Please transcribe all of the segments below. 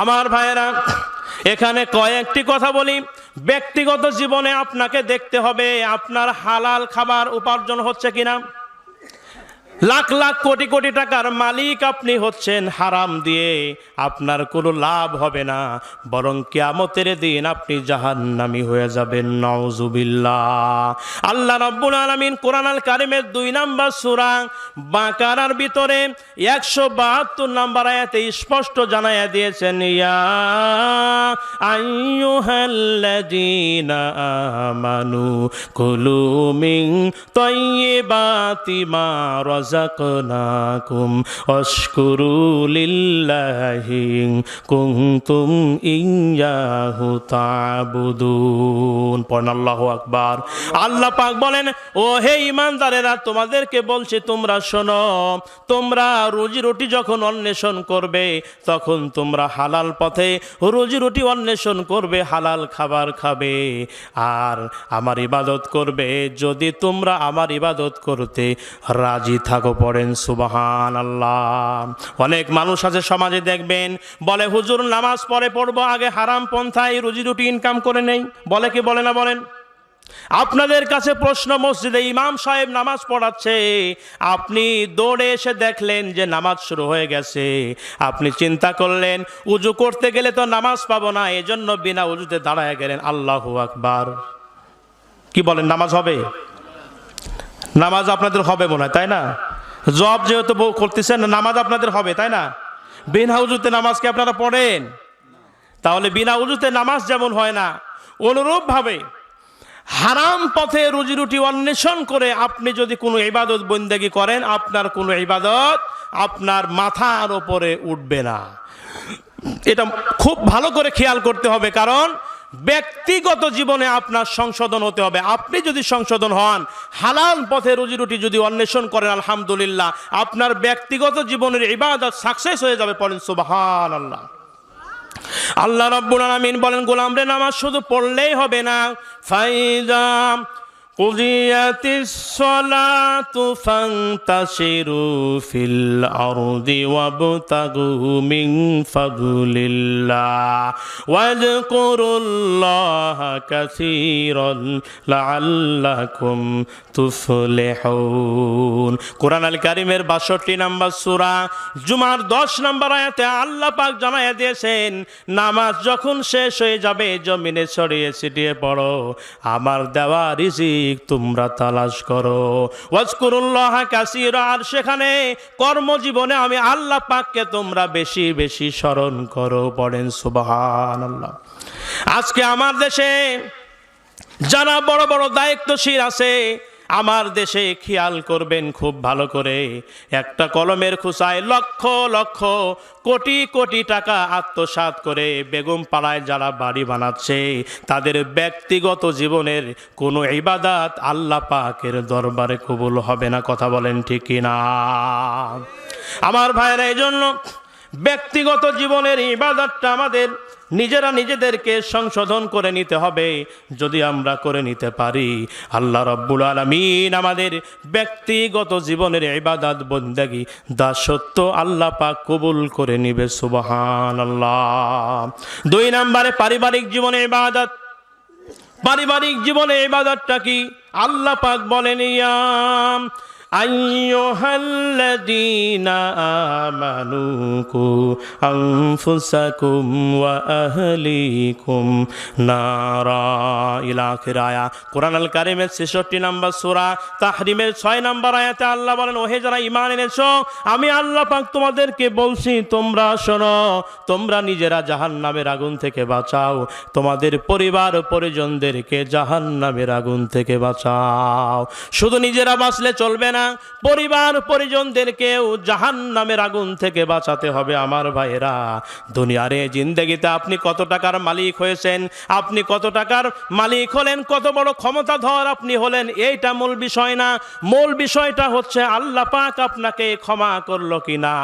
আমার ভাইয়েরা, এখানে কয়েকটি কথা বলি। ব্যক্তিগত জীবনে আপনাকে দেখতে হবে আপনার হালাল খাবার উপার্জন হচ্ছে কিনা। লাখ লাখ কোটি কোটি টাকার মালিক আপনি হচ্ছেন হারাম দিয়ে। আপনার কোনো লাভ হবে না। বরং কিয়ামতের দিন আপনি জাহান্নামি হয়ে যাবেন। নওজুবিল্লাহ আল্লাহ রব্বুল আলমিন কোরআন আল কারিমের দুই নাম্বার সুরা বাঁকারার ভিতরে একশো বাহাত্তর নাম্বার আয়াতে স্পষ্ট জানাইয়া দিয়েছেন, ইয়া আইয়ুহাল্লাযীনা আমানু কুলু মিন তাইয়্যিবাতি মা রাযাকনাকুম ওয়াশকুরু লিল্লাহি কুনতুম ইয়্যাহু তা'বুদুন পড়েন আকবার। আল্লাহ পাক বলেন, ও হে ইমানদারেরা তোমাদেরকে বলছি, তোমরা শোনো, তোমরা রুজি রুটি যখন অন্বেষণ করবে, তখন তোমরা হালাল পথে রুজি রুটি অন্বেষণ করবে, হালাল খাবার খাবে। আর আমার ইবাদত করবে, যদি তোমরা আমার ইবাদত করতে রাজি থাকো পড়েন সুবাহান আল্লাহ অনেক মানুষ আছে সমাজে দেখবেন, বলে, হুজুর, নামাজ পড়ে পড়ব, আগে হারাম পন্থায় রুজি রুটি ইনকাম করে নেই। বলে কি, বলে না বলেন? আপনাদের কাছে প্রশ্ন, মসজিদে ইমাম সাহেব নামাজ পড়াচ্ছে, আপনি দৌড়ে এসে দেখলেন যে নামাজ শুরু হয়ে গেছে। আপনি চিন্তা করলেন, উজু করতে গেলে তো নামাজ পাবো না, এজন্য বিনা উজুতে দাঁড়ায় গেলেন। আল্লাহু আকবার। কি বলেন, নামাজ হবে? নামাজ আপনাদের হবে মনে হয়, তাই না? জব যেহেতু করতেছেন, নামাজ আপনাদের হবে, তাই না? বিনা উজুতে নামাজ কি আপনারা পড়েন? তাহলে বিনা উজুতে নামাজ যেমন হয় না, অনুরূপভাবে হারাম পথে রুজি রুটি অন্বেষণ করে আপনি যদি কোনো ইবাদত বন্দেগি করেন, আপনার কোনো ইবাদত আপনার মাথার ওপরে উঠবে না। এটা খুব ভালো করে খেয়াল করতে হবে, কারণ ব্যক্তিগত জীবনে আপনার সংশোধন হতে হবে। আপনি যদি সংশোধন হন, হালাল পথে রুজি রুটি যদি অন্বেষণ করেন, আলহামদুলিল্লাহ, আপনার ব্যক্তিগত জীবনের ইবাদত সাকসেস হয়ে যাবে পড়েন সুবাহান আল্লাহ আল্লাহ রব্বুল আলামিন বলেন, গোলাম রে, নামাজ শুধু পড়লেই হবে না। ফাইজাম قضيت الصلاة فانتشروا في الأرض وابتغوا من فضل الله واذكروا الله كثيرا لعلكم তুফলেহুন কোরআন আল কারিমের বাষট্টি নাম্বার সুরা জুমার দশ নাম্বার আয়াতে আল্লাহ পাক জানাইয়া দিয়েছেন নামাজ যখন শেষ হয়ে যাবে জমিনে ছড়িয়ে ছিটিয়ে পড়ো আমার দেওয়া রিজিক তোমরা তালাশ করো। ওয়াজকুরুল্লাহ কাসির, আর সেখানে কর্মজীবনে আমি আল্লাহ পাককে তোমরা বেশি বেশি স্মরণ করো, পড়েন সুবাহান আল্লাহ আজকে আমার দেশে যারা বড় বড় দায়িত্বশীল আছে আমার দেশে খেয়াল করবেন খুব ভালো করে। একটা কলমের খুসায় লক্ষ লক্ষ কোটি কোটি টাকা আত্মসাৎ করে বেগম পাড়ায় যারা বাড়ি বানাচ্ছে, তাদের ব্যক্তিগত জীবনের কোনো ইবাদাত আল্লাহ পাকের দরবারে কবুল হবে না, কথা বলেন ঠিক না আমার ভাইয়েরা এই জন্য ব্যক্তিগত জীবনের ইবাদতটা আমাদের নিজেরা নিজেদেরকে সংশোধন করে নিতে হবে, যদি আমরা করে নিতে পারি। আল্লাহ রব্বুল আলমিন আমাদের ব্যক্তিগত জীবনের ইবাদত, বন্দাগি, দাসত্ব আল্লাহ পাক কবুল করে নিবে সুবহান আল্লাহ দুই নম্বরে পারিবারিক জীবনে ইবাদত। পারিবারিক জীবনে ইবাদতটা কি? আল্লাহ পাক বলেন, ইয়াম আইয়ুহাল্লাযীনা আমানু কু আনফুসাকুম ওয়া আহলিকুম নারা। ইলা আখির আয়া। কোরআন আল কারিমের 66 নম্বর সূরা, তাহরিমের 6 নম্বর আয়াতে আল্লাহ যারা আমি আল্লাহ পাক তোমাদেরকে বলছি, তোমরা শোনো, তোমরা নিজেরা জাহান্নামের আগুন থেকে বাঁচাও, তোমাদের পরিবার পরিজনদেরকে জাহান্নামের আগুন থেকে বাঁচাও। শুধু নিজেরা বাঁচলে চলবে না পরিবার পরিজনদেরকেও জাহান নামের আগুন থেকে বাঁচাতে হবে আমার ভাইয়েরা। দুনিয়ারে জিন্দেগিতে আপনি কত টাকার মালিক হয়েছেন, আপনি কত টাকার মালিক হলেন, কত বড় ক্ষমতাধর আপনি হলেন, এইটা মূল বিষয় না। মূল বিষয়টা হচ্ছে আল্লাহ পাক আপনাকে ক্ষমা করল কিনা।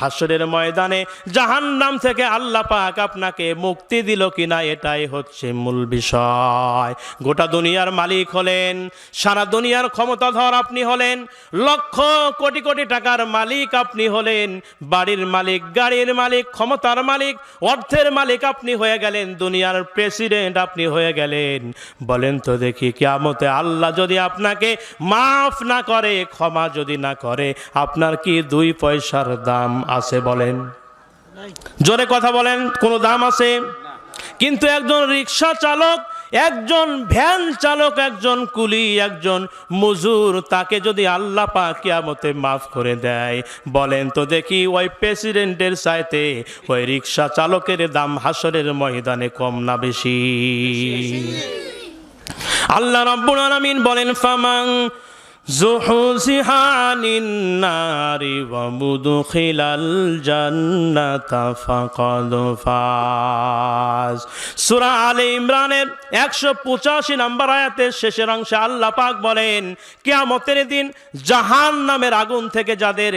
হাসরের ময়দানে জাহান নাম থেকে আল্লাহ পাক আপনাকে মুক্তি দিল কিনা, এটাই হচ্ছে মূল বিষয়। গোটা দুনিয়ার মালিক হলেন, সারা দুনিয়ার ক্ষমতাধর আপনি হলেন লক্ষ কোটি কোটি টাকার মালিক আপনি হলেন বাড়ির মালিক গাড়ির মালিক ক্ষমতার মালিক অর্থের মালিক আপনি হয়ে গেলেন দুনিয়ার প্রেসিডেন্ট আপনি হয়ে গেলেন। বলেন তো দেখি কিয়ামতে আল্লাহ যদি আপনাকে মাফ না করে ক্ষমা যদি না করে আপনার কি দুই পয়সার দাম আছে বলেন? জোরে কথা বলেন কোনো দাম আছে? কিন্তু একজন রিক্সা চালক একজন ভ্যান চালক একজন কুলি একজন মজুর তাকে যদি আল্লাহ পা কিয়ামতে মাফ করে দেয় বলেন তো দেখি ওই প্রেসিডেন্টের সাইতে ওই রিক্সা চালকের দাম হাসরের ময়দানে কম না বেশি? আল্লাহ রব্বুল আলামিন বলেন ফামাং زحزح عن النار ومدخل الجنة فقد فاز সূরা আলে ইমরানের একশো পঁচাশি নম্বর আয়াতের শেষের অংশে আল্লাহ পাক বলেন কিয়ামতের দিন জাহান নামের আগুন থেকে যাদের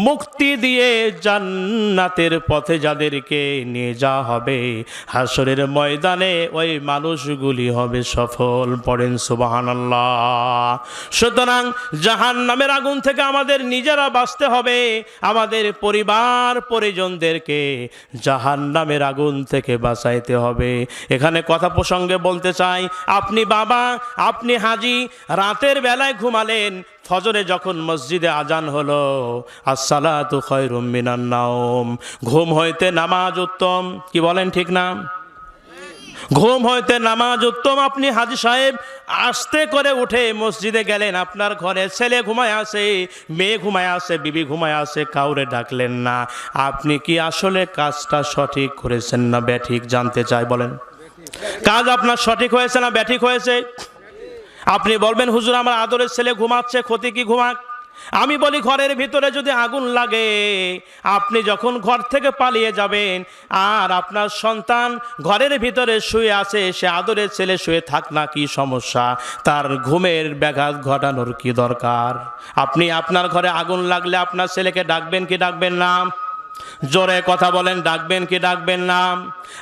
মুক্তি দিয়ে জান্নাতের পথে যাদেরকে নিয়ে যাওয়া হবে হাসরের ময়দানে ওই মানুষগুলি হবে সফল পড়েন সুবাহান আল্লাহ সুতরাং জাহান নামের আগুন থেকে আমাদের নিজেরা বাঁচতে হবে। আমাদের পরিবার, পরিজনদেরকে জাহান নামের আগুন থেকে বাঁচাইতে হবে। এখানে কথা প্রসঙ্গে বলতে চাই, আপনি বাবা, আপনি হাজি, রাতের বেলায় ঘুমালেন, ফজরে যখন মসজিদে আজান হলো, আসসালাতু খয়রুম মিনান নাওম। ঘুম হইতে নামাজ উত্তম, কি বলেন ঠিক না? ঘুম হইতে নামাজ উত্তম। আপনি হাজি সাহেব, আস্তে করে উঠে মসজিদে গেলেন। আপনার ঘরে ছেলে ঘুমায় আসে মেয়ে ঘুমায় আসে বিবি ঘুমায় আসে কাউরে ডাকলেন না। আপনি কি আসলে কাজটা সঠিক করেছেন না ব্যাঠিক জানতে চাই বলেন। কাজ আপনার সঠিক হয়েছে না ব্যাঠিক হয়েছে? আপনি বলবেন, হুজুর, আমার আদরের ছেলে ঘুমাচ্ছে, ক্ষতি কি ঘুমাক? আমি বলি ঘরের ভিতরে যদি আগুন লাগে, আপনি যখন ঘর থেকে পালিয়ে যাবেন, আর আপনার সন্তান ঘরের ভিতরে শুয়ে আছে, সে আদরের ছেলে শুয়ে থাক না, কি সমস্যা? তার ঘুমের ব্যাঘাত ঘটানোর কি দরকার? আপনি আপনার ঘরে আগুন লাগলে আপনার ছেলেকে ডাকবেন কি ডাকবেন না? জোরে কথা বলেন, ডাকবেন কি ডাকবেন না?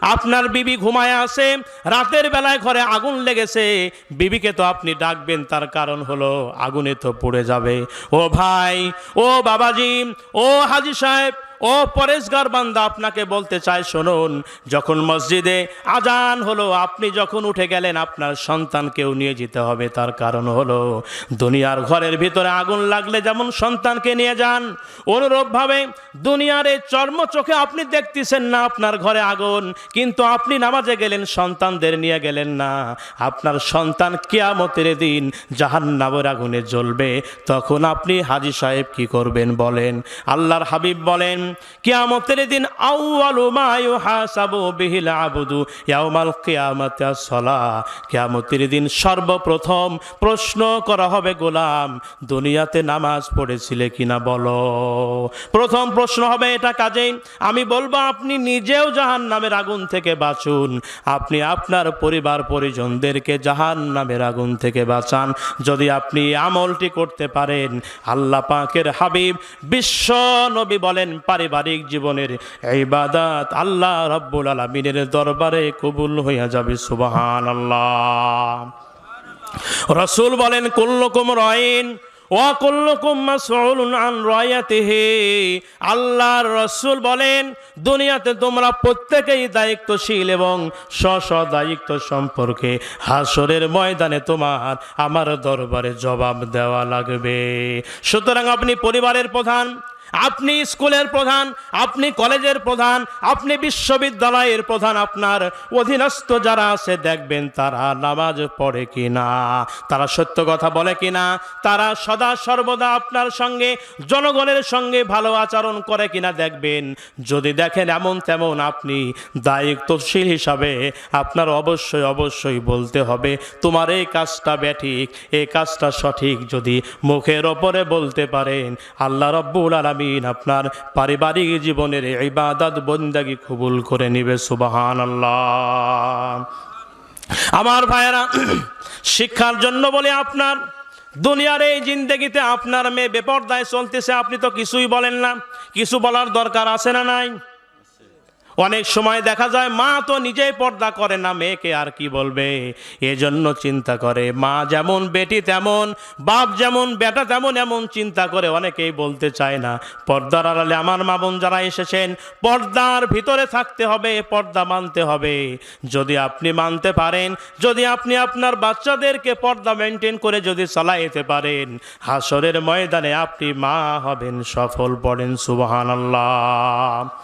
আপনার বিবি ঘুমায় আছে, রাতের বেলায় ঘরে আগুন লেগেছে, বিবিকে তো আপনি ডাকবেন, তার কারণ হলো আগুনে তো পড়ে যাবে। ও ভাই, ও বাবাজি, ও হাজি সাহেব ও পরেশগার বান্দা, আপনাকে বলতে চাই, শুনুন, যখন মসজিদে আজান হলো, আপনি যখন উঠে গেলেন, আপনার সন্তানকেও নিয়ে যেতে হবে। তার কারণ হলো, দুনিয়ার ঘরের ভিতরে আগুন লাগলে যেমন সন্তানকে নিয়ে যান, অনুরূপভাবে দুনিয়ার এই চর্ম চোখে আপনি দেখতেছেন না আপনার ঘরে আগুন, কিন্তু আপনি নামাজে গেলেন, সন্তানদের নিয়ে গেলেন না। আপনার সন্তান কেয়ামতের দিন জাহান্নামের আগুনে জ্বলবে। তখন আপনি হাজি সাহেব কি করবেন বলেন? আল্লাহর হাবিব বলেন কিয়ামতের দিন কিয়ামতের দিন সর্বপ্রথম প্রশ্ন করা হবে, গোলাম, দুনিয়াতে নামাজ পড়েছিলে কিনা বলো। প্রথম প্রশ্ন হবে এটা কাজেই, আমি বলব আপনি নিজেও জাহান নামের আগুন থেকে বাঁচুন। আপনি আপনার পরিবার পরিজনদেরকে জাহান নামের আগুন থেকে বাঁচান। যদি আপনি আমলটি করতে পারেন, আল্লাহ পাকের হাবিব বিশ্ব নবী বলেন পারিবারিক জীবনের ইবাদাত আল্লাহ রব্বুল আলমিনের দরবারে কবুল হইয়া যাবে সুবাহান আল্লাহ রসুল বলেন, কুল্লকুম রয়েন আল্লাহর রাসূল বলেন, দুনিয়াতে তোমরা প্রত্যেকেই দায়িত্বশীল এবং স্ব দায়িত্ব সম্পর্কে হাসরের ময়দানে তোমার, আমার দরবারে জবাব দেওয়া লাগবে। সুতরাং আপনি পরিবারের প্রধান আপনি স্কুলের প্রধান, আপনি কলেজের প্রধান, আপনি বিশ্ববিদ্যালয়ের প্রধান, আপনার অধীনস্থ যারা আছে দেখবেন তারা নামাজ পড়ে কি না তারা সত্য কথা বলে কিনা। তারা সদা সর্বদা আপনার সঙ্গে, জনগণের সঙ্গে ভালো আচরণ করে কিনা দেখবেন। যদি দেখেন এমন তেমন আপনি দায়িত্বশীল হিসাবে আপনার অবশ্যই অবশ্যই বলতে হবে, তোমার এই কাজটা ব্যাঠিক, এই কাজটা সঠিক। যদি মুখের ওপরে বলতে পারেন, আল্লাহ রব্বুল আলমিন আপনার পারিবারিক জীবনের ইবাদত বন্দাগি কবুল করে নিবে সুবাহান আল্লাহ আমার ভাইয়েরা, শিক্ষার জন্য বলে আপনার দুনিয়ার এই জিন্দগিতে আপনার মেয়ে বেপর্দায় চলতেছে, আপনি তো কিছুই বলেন না। কিছু বলার দরকার আছে না নাই? অনেক সময় দেখা যায়, মা তো নিজেই পর্দা করে না, মেয়েকে আর কি বলবে? এজন্য চিন্তা করে, মা যেমন বেটি তেমন, বাপ যেমন, বেটা তেমন এমন চিন্তা করে অনেকেই বলতে চায় না। পর্দার আড়ালে আমার মা বোন যারা এসেছেন, পর্দার ভিতরে থাকতে হবে, পর্দা মানতে হবে। যদি আপনি মানতে পারেন, যদি আপনি আপনার বাচ্চাদেরকে পর্দা মেনটেন করে যদি চালাইতে পারেন, হাসরের ময়দানে আপনি মা হবেন, সফল পড়েন, সুবহানাল্লাহ।